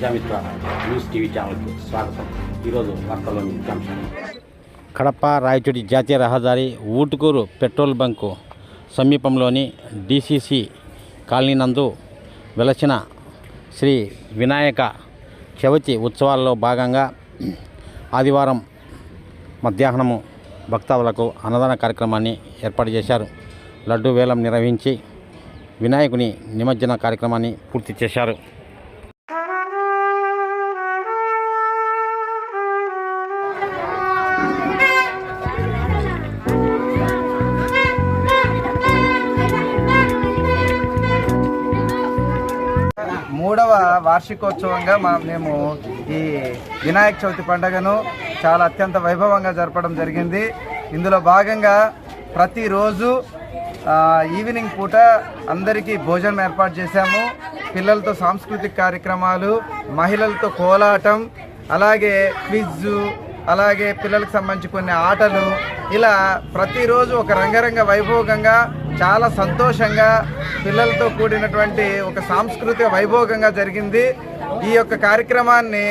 Prajamitra news TV ఛానల్కి స్వాగతం. ఈరోజు వార్తల్లోని ముఖ్యాంశాలు కడప రాయచూడి జాతీయ రహదారి ఊటుకూరు పెట్రోల్ బంకు సమీపంలోని డిసిసి కాలనీ నందు వెలసిన శ్రీ వినాయక చవితి ఉత్సవాల్లో భాగంగా ఆదివారం మధ్యాహ్నము భక్తావులకు అన్నదాన కార్యక్రమాన్ని ఏర్పాటు చేశారు. లడ్డు వేలం నిర్వహించి వినాయకుని నిమజ్జన కార్యక్రమాన్ని పూర్తి చేశారు. మూడవ వార్షికోత్సవంగా మా మేము ఈ వినాయక చవితి పండుగను చాలా అత్యంత వైభవంగా జరపడం జరిగింది. ఇందులో భాగంగా ప్రతిరోజు ఈవినింగ్ పూట అందరికీ భోజనం ఏర్పాటు చేశాము. పిల్లలతో సాంస్కృతిక కార్యక్రమాలు మహిళలతో కోలాటం అలాగే క్విజ్ అలాగే పిల్లలకు సంబంధించి కొన్ని ఆటలు. ఇలా ప్రతిరోజు ఒక రంగరంగ వైభోగంగా చాలా సంతోషంగా పిల్లలతో కూడినటువంటి ఒక సాంస్కృతిక వైభోగంగా జరిగింది. ఈ యొక్క కార్యక్రమాన్ని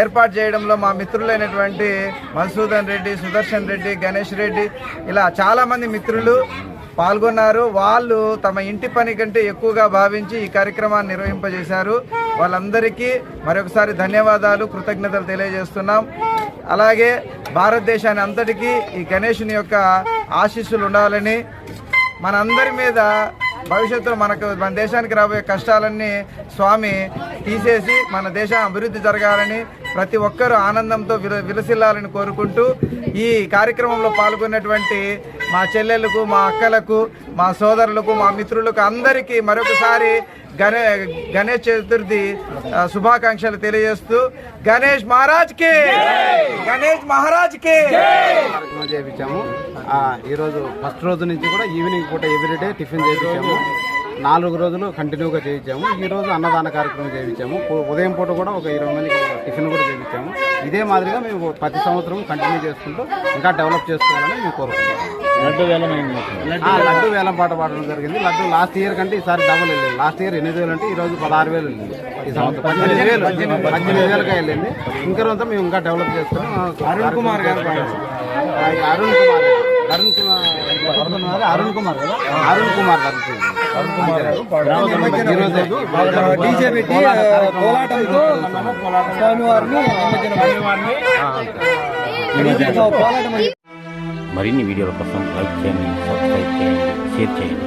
ఏర్పాటు చేయడంలో మా మిత్రులైనటువంటి మధుసూదన్ రెడ్డి సుదర్శన్ రెడ్డి గణేష్ రెడ్డి ఇలా చాలామంది మిత్రులు పాల్గొన్నారు. వాళ్ళు తమ ఇంటి పని కంటే ఎక్కువగా భావించి ఈ కార్యక్రమాన్ని నిర్వహింపజేశారు. వాళ్ళందరికీ మరొకసారి ధన్యవాదాలు కృతజ్ఞతలు తెలియజేస్తున్నాం. అలాగే భారతదేశాన్ని అంతటికీ ఈ గణేషుని యొక్క ఆశీస్సులు ఉండాలని మనందరి మీద భవిష్యత్తులో మనకు మన దేశానికి రాబోయే కష్టాలన్నీ స్వామి తీసేసి మన దేశం అభివృద్ధి జరగాలని ప్రతి ఒక్కరూ ఆనందంతో విల విలసిల్లాలని కోరుకుంటూ ఈ కార్యక్రమంలో పాల్గొన్నటువంటి మా చెల్లెలకు మా అక్కలకు మా సోదరులకు మా మిత్రులకు అందరికీ మరొకసారి గణే గణేష్ చతుర్థి శుభాకాంక్షలు తెలియజేస్తూ గణేష్ మహారాజ్కి గణేష్ మహారాజ్కి చేయించాము. ఈరోజు ఫస్ట్ రోజు నుంచి కూడా ఈవినింగ్ పూట ఎవ్రీడే టిఫిన్ చేయించాము. నాలుగు రోజులు కంటిన్యూగా చేయించాము. ఈ రోజు అన్నదాన కార్యక్రమం చేయించాము. ఉదయం పూట కూడా ఒక ఇరవై మందికి టిఫిన్ కూడా చేయించాము. ఇదే మాదిరిగా మేము ప్రతి సంవత్సరం కంటిన్యూ చేసుకుంటూ ఇంకా డెవలప్ చేసుకోవాలని మేము కోరుకుంటున్నాం లడ్డు వేలం ఆ, లడ్డు వేలం పాట పాడడం జరిగింది. లడ్డు లాస్ట్ ఇయర్ కంటే ఈసారి డబుల్ వెళ్ళింది. లాస్ట్ ఇయర్ ఎనిమిది వేలు అంటే ఈ రోజు పదహారు వేలు వెళ్ళింది. ఈ సంవత్సరం పద్దెనిమిది వేలు పద్దెనిమిది వేలకి వెళ్ళింది. ఇంకా రోజు మేము ఇంకా డెవలప్ చేస్తాం అరుణ్ కుమార్ గారు అరుణ్ కుమార్ అరుణ్ కుమార్ అరుణ్ కుమార్ అరుణ్ కుమార్ కదా అరుణ్ కుమార్ డీజే పెట్టి కోలాటంతో స్వామివారిని మరిన్ని వీడియోల కోసం లైక్ చేయండి సబ్స్క్రైబ్ చేయండి షేర్ చేయండి.